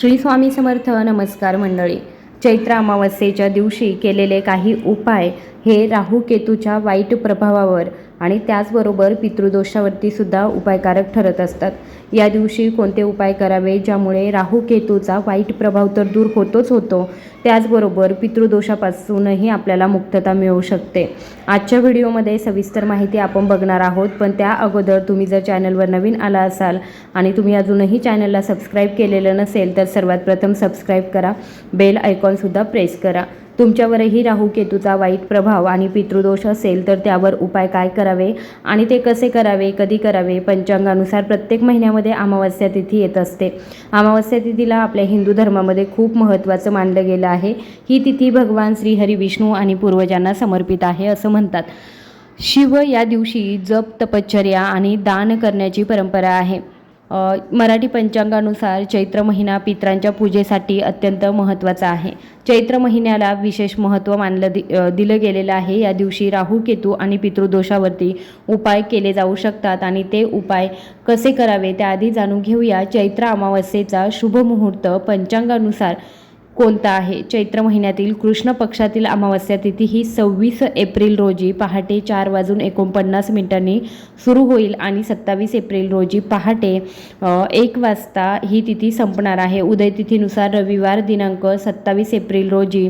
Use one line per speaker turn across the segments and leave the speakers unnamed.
श्री स्वामी समर्थ नमस्कार मंडळी. चैत्र अमावस्येच्या दिवशी केलेले काही उपाय हे राहू केतूच्या वाईट प्रभावावर आणि त्याचबरोबर पितृदोषावरती सुद्धा उपायकारक ठरत असतात. या दिवशी कोणते उपाय करावे ज्यामुळे राहू केतूचा वाईट प्रभाव तर दूर होतोच होतो त्याचबरोबर पितृदोषापासूनही आपल्याला मुक्तता मिळू शकते. आजच्या व्हिडिओमध्ये सविस्तर माहिती आपण बघणार आहोत पण त्या अगोदर तुम्ही जर चॅनलवर नवीन आला असाल आणि तुम्ही अजूनही चॅनलला सबस्क्राईब केलेलं नसेल तर सर्वात प्रथम सबस्क्राईब करा बेल आयकॉनसुद्धा प्रेस करा. तुमच्यावरही राहू केतूचा वाईट प्रभाव आणि पितृदोष असेल तर त्यावर उपाय काय करावे आणि ते कसे करावे कधी करावे? पंचांगानुसार प्रत्येक महिन्यामध्ये अमावस्या तिथी येत असते. अमावस्या तिथीला आपल्या हिंदू धर्मामध्ये खूप महत्त्वाचं मानलं गेलं आहे. ही तिथी भगवान श्रीहरी विष्णू आणि पूर्वजांना समर्पित आहे असं म्हणतात. शिव या दिवशी जप तपश्चर्या आणि दान करण्याची परंपरा आहे. मराठी पंचांगानुसार चैत्र महिना पित्रांच्या पूजेसाठी अत्यंत महत्त्वाचा आहे. चैत्र महिन्याला विशेष महत्त्व मानलं दि दिलं गेलेलं आहे. या दिवशी राहू केतू आणि पितृदोषावरती उपाय केले जाऊ शकतात आणि ते उपाय कसे करावे त्याआधी जाणून घेऊया. चैत्र अमावस्येचा शुभ मुहूर्त पंचांगानुसार कोणता आहे? चैत्र महिन्यातील कृष्ण पक्षातील अमावस्या तिथी ही सव्वीस एप्रिल रोजी पहाटे चार वाजून एकोणपन्नास मिनिटांनी सुरू होईल आणि सत्तावीस एप्रिल रोजी पहाटे एक वाजता ही तिथी संपणार आहे. उदय तिथीनुसार रविवार दिनांक सत्तावीस एप्रिल रोजी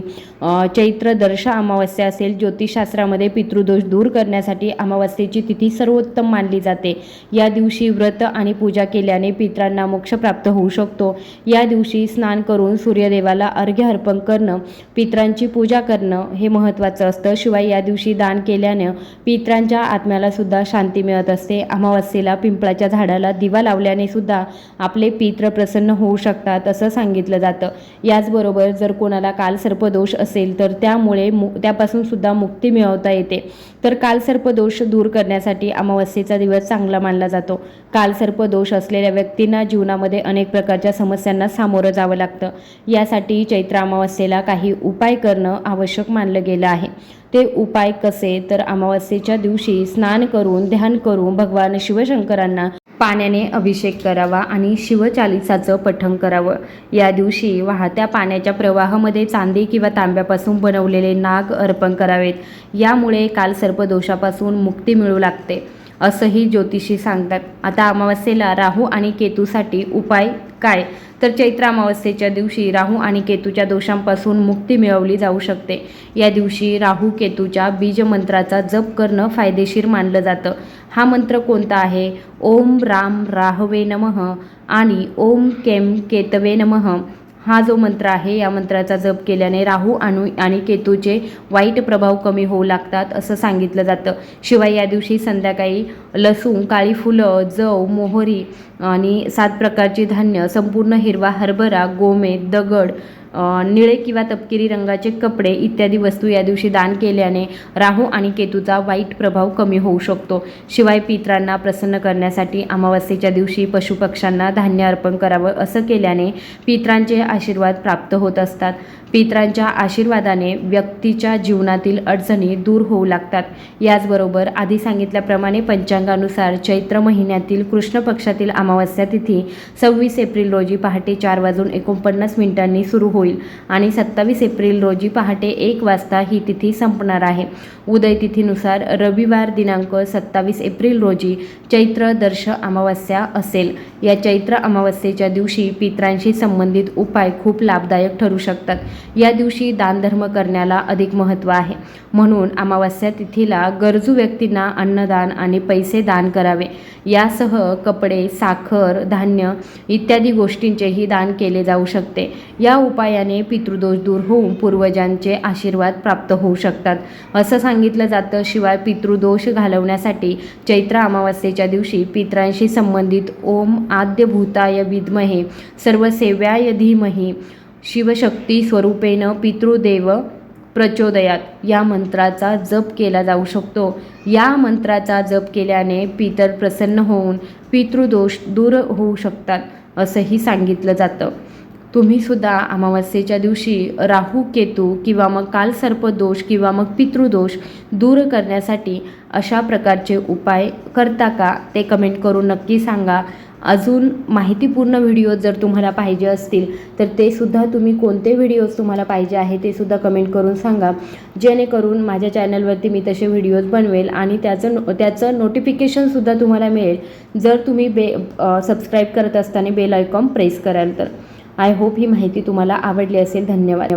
चैत्र दर्श अमावस्या असेल. ज्योतिषशास्त्रामध्ये पितृदोष दूर करण्यासाठी अमावस्येची तिथी सर्वोत्तम मानली जाते. या दिवशी व्रत आणि पूजा केल्याने पित्रांना मोक्ष प्राप्त होऊ शकतो. या दिवशी स्नान करून सूर्यदेवाला अर्घ्य अर्पण करणं पित्रांची पूजा करणं हे महत्त्वाचं असतं. शिवाय या दिवशी दान केल्यानं पित्रांच्या आत्म्याला सुद्धा शांती मिळत असते. अमावस्येला पिंपळाच्या झाडाला दिवा लावल्याने सुद्धा आपले पित्र प्रसन्न होऊ शकतात असं सांगितलं जातं. याचबरोबर जर कोणाला कालसर्पदोष असेल तर त्यामुळे मु त्यापासून सुद्धा मुक्ती मिळवता येते. तर कालसर्पदोष दूर करण्यासाठी अमावस्येचा दिवस चांगला मानला जातो. कालसर्पदोष असलेल्या व्यक्तींना जीवनामध्ये अनेक प्रकारच्या समस्यांना सामोरं जावं लागतं. यासाठी चैत्र अमावस्येला काही उपाय करणं आवश्यक मानलं गेलं आहे. ते उपाय कसे? तर अमावस्येच्या दिवशी स्नान करून ध्यान करून भगवान शिवशंकरांना पाण्याने अभिषेक करावा आणि शिवचालिसाचं पठण करावं. या दिवशी वाहत्या पाण्याच्या प्रवाहामध्ये चांदी किंवा तांब्यापासून बनवलेले नाग अर्पण करावेत. यामुळे काल सर्पदोषापासून मुक्ती मिळू लागते असंही ज्योतिषी सांगतात. आता अमावस्येला राहू आणि केतूसाठी उपाय काय? तर चैत्र अमावस्येच्या दिवशी राहू आणि केतूच्या दोषांपासून मुक्ती मिळवली जाऊ शकते. या दिवशी राहू केतूच्या बीजमंत्राचा जप करणं फायदेशीर मानलं जातं. हा मंत्र कोणता आहे? ओम राम राहवे नमः आणि ओम केम केतवे नमः. हा जो मंत्र आहे या मंत्राचा जप केल्याने राहू आणू आणि केतूचे वाईट प्रभाव कमी होऊ लागतात असं सांगितलं जातं. शिवाय या दिवशी संध्याकाळी लसूण काळी फुलं जव मोहरी आणि सात प्रकारची धान्य संपूर्ण हिरवा हरभरा गोमे दगड निळे किंवा तपकिरी रंगाचे कपडे इत्यादी वस्तू या दिवशी दान केल्याने राहू आणि केतूचा वाईट प्रभाव कमी होऊ शकतो. शिवाय पित्रांना प्रसन्न करण्यासाठी अमावस्येच्या दिवशी पशुपक्ष्यांना धान्य अर्पण करावं असं केल्याने पित्रांचे आशीर्वाद प्राप्त होत असतात. पित्रांच्या आशीर्वादाने व्यक्तीच्या जीवनातील अडचणी दूर होऊ लागतात. याचबरोबर आधी सांगितल्याप्रमाणे पंचांगानुसार चैत्र महिन्यातील कृष्ण पक्षातील अमावस्या तिथी सव्वीस एप्रिल रोजी पहाटे चार वाजून एकोणपन्नास मिनिटांनी सुरू होईल. आणि सत्तावीस एप्रिल रोजी पहाटे एक वाजता ही तिथी संपणार आहे. उदय तिथीनुसार रविवार दिनांक सत्तावीस एप्रिल रोजी चैत्र दर्श अमावस्या असेल. या चैत्र अमावस्येच्या दिवशी पित्रांशी संबंधित उपाय खूप लाभदायक ठरू शकतात. या दिवशी दानधर्म करण्याला अधिक महत्त्व आहे. म्हणून अमावस्या तिथीला गरजू व्यक्तींना अन्नदान आणि पैसे दान करावे. यासह कपडे साखर धान्य इत्यादी गोष्टींचेही दान केले जाऊ शकते. या उपाय उपायाने पितृदोष दूर होऊन पूर्वजांचे आशीर्वाद प्राप्त होऊ शकतात. असं सांगितलं जातं. शिवाय पितृदोष घालवण्यासाठी चैत्र अमावस्येच्या दिवशी पित्रांशी संबंधित ओम आद्यभूताय विद्महे सर्वसेव्याय धीमही शिवशक्ती स्वरूपेण पितृदेव प्रचोदयात. या मंत्राचा जप केला जाऊ शकतो. या मंत्राचा जप केल्याने पितर प्रसन्न होऊन पितृदोष दूर होऊ शकतात असंही सांगितलं जातं. तुम्हीसुद्धा अमावस्येच्या दिवशी राहू केतू किंवा मग कालसर्प दोष किंवा मग पितृदोष दूर करण्यासाठी अशा प्रकारचे उपाय करता का ते कमेंट करून नक्की सांगा. अजून माहितीपूर्ण व्हिडिओ जर तुम्हाला पाहिजे असतील तर ते सुद्धा तुम्ही कोणते व्हिडिओज तुम्हाला पाहिजे आहे ते सुद्धा कमेंट करून सांगा. जेणेकरून माझ्या चॅनलवरती मी तसे व्हिडिओज बनवेल आणि त्याचं नो त्याचं नोटिफिकेशनसुद्धा तुम्हाला मिळेल. जर तुम्ही बे सबस्क्राईब करत असताना बेल आयकॉन प्रेस कराल तर. आय होप ही माहिती तुम्हाला आवडली असेल. धन्यवाद.